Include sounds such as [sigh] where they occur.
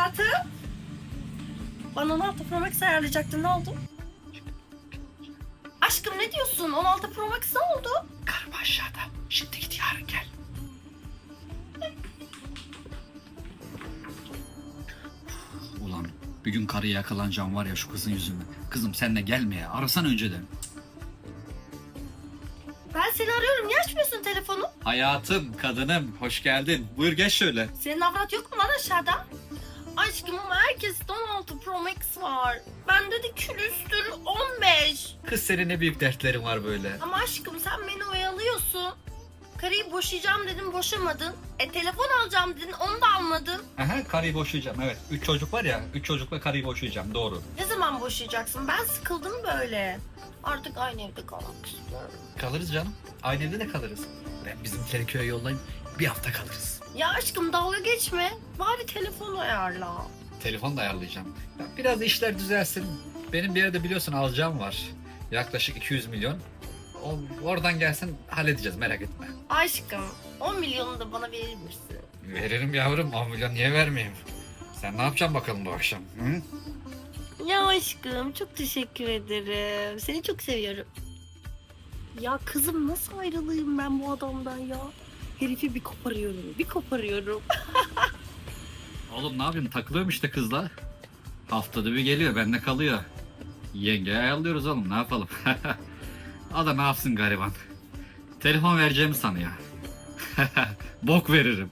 Hayatım. Bana 16 Pro Max ayarlayacaktın ne oldu? Aşkım ne diyorsun? 16 Pro Max ne oldu? Karım aşağıda. Şimdi git yarın gel. Ulan bir gün karıya yakalanacağım var ya şu kızın yüzünden. Kızım sen de gelme ya. Arasan önceden. Ben seni arıyorum. Niye açmıyorsun telefonu? Hayatım, kadınım, hoş geldin. Buyur geç şöyle. Senin avrat yok mu lan aşağıda? Aşkım herkeste 16 Pro Max var. Bende de külüstür 15. Kız senin ne büyük dertlerin var böyle. Ama aşkım sen beni oyalıyorsun. Karıyı boşayacağım dedim boşamadın. E telefon alacağım dedin onu da almadın. Aha, karıyı boşayacağım evet. Üç çocuk var ya, üç çocukla karıyı boşayacağım doğru. Ne zaman boşayacaksın? Ben sıkıldım böyle. Artık aynı evde kalmak istiyorum. Kalırız canım. Aynı evde de kalırız. Ben bizimkileri köye yollayayım. Bir hafta kalırız. Ya aşkım dalga geçme. Bari telefon ayarla. Telefon da ayarlayacağım. Ya biraz işler düzelsin. Benim bir yerde biliyorsun alacağım var. Yaklaşık 200 milyon. O, oradan gelsin halledeceğiz merak etme. Aşkım 10 milyonu da bana verir misin? Veririm yavrum 10 milyon niye vermeyeyim? Sen ne yapacaksın bakalım bu akşam? Hı? Ya aşkım çok teşekkür ederim. Seni çok seviyorum. Ya kızım nasıl ayrılayım ben bu adamdan ya? Herifi bir koparıyorum, bir koparıyorum. [laughs] Oğlum ne yapayım takılıyorum işte kızla. Haftada bir geliyor bende kalıyor. Yenge ayarlıyoruz oğlum ne yapalım. [laughs] o da ne yapsın gariban. Telefon vereceğimi sanıyor. [laughs] Bok veririm.